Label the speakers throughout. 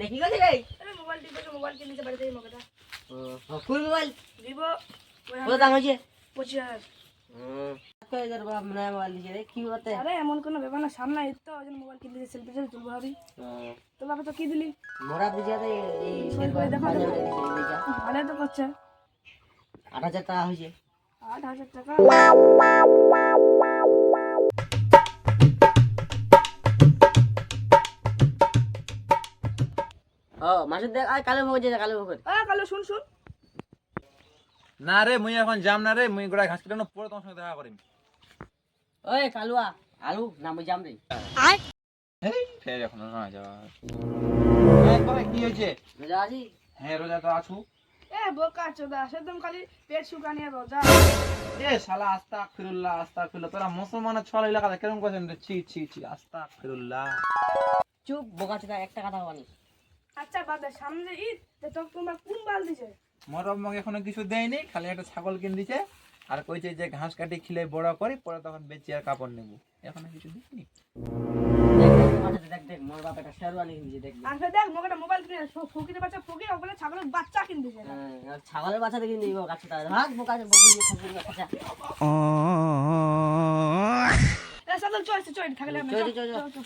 Speaker 1: এটা কি
Speaker 2: ভাই
Speaker 1: আরে মোবাইল টিপে
Speaker 2: মোবাইল কিনতে
Speaker 1: বাড়িতে এই মগদা ও কোন মোবাইল ভিভো কত দাম হয়েছে?
Speaker 2: পঁচিশ আরে এমন কোনো ব্যাপার সামনে তো ওজন মোবাইল কিনতে তুলবো ভাবি। তো তো কি দিলি?
Speaker 1: মোরা বুঝিয়া
Speaker 2: ভালো তো করছে।
Speaker 1: আট হাজার টাকা হয়েছে।
Speaker 2: আট হাজার টাকা।
Speaker 1: ও মাসের দেখ কালো ভোগ যেতে কালো ভোগ।
Speaker 2: আ কালো শুন শুন।
Speaker 3: না রে মুই এখন যাম না রে মুই গোড়ায় ঘাস কেটে পরে তোমার সঙ্গে দেখা করিম।
Speaker 1: ওই কালুয়া আলু না মুই যাম রে।
Speaker 3: এই ফের এখন না যাওয়া। হ্যাঁ। কি হয়েছে?
Speaker 1: রোজা আছি?
Speaker 3: হ্যাঁ রোজা তো আছু।
Speaker 2: এ বোকা চোদা সেদম খালি পেট শুকানি আর রোজা।
Speaker 3: এ শালা আস্তা ফিরুল্লাহ আস্তা ফিরুল্লাহ তোরা মুসলমানের ছল এলাকাতে কেরম করছেন রে? ছি ছি ছি আস্তা ফিরুল্লাহ
Speaker 1: চুপ বোকা চোদা একটা কথা বলি।
Speaker 2: আচ্ছা বাদ দে, সামনে ঈদ তো তোর তোমরা কোন বাল দিছে?
Speaker 3: মোর আমাকে এখনও কিছু দেয়নি খালি একটা ছাগল কিন দিছে। আর কইছে যে ঘাস কাটি খিলে বড় করি পরে তখন বেচি আর কাপড় নেব। এখনও কিছু দিইনি
Speaker 1: দেখ দেখ বোকা চোদা, দেখ দেখ মোর বাপ একটা শেরওয়ানি কিনছে দেখ দেখ।
Speaker 2: আর দেখ মোকে একটা মোবাইল কিনে ফকিরের বাচ্চা ফকির ওখানে ছাগলের বাচ্চা কিনতে দিছে।
Speaker 1: হ্যাঁ, আর ছাগলের বাচ্চা দেখি নিব গাছ চোদা ভাগ বোকা বকুল
Speaker 2: এ সাদল থাকলে আমি
Speaker 1: চল,
Speaker 2: চল
Speaker 1: চল,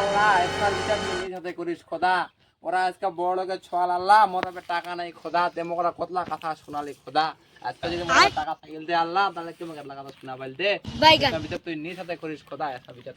Speaker 3: আল্লাহ একটা বিচার নিজের সাথে করিস খোদা। ওরা আজকে বড় লোকে ছয়াল আল্লাহ মোর টাকা নাই খোদা। তেমন ওরা কতলা কথা শোনালি খোদা। আজকে যদি মোর টাকা থাকিল দে আল্লাহ তাহলে কি মোকে কথা শোনাবাইল দে? বিচার তুই নিজ সাথে করিস খোদা একটা বিচার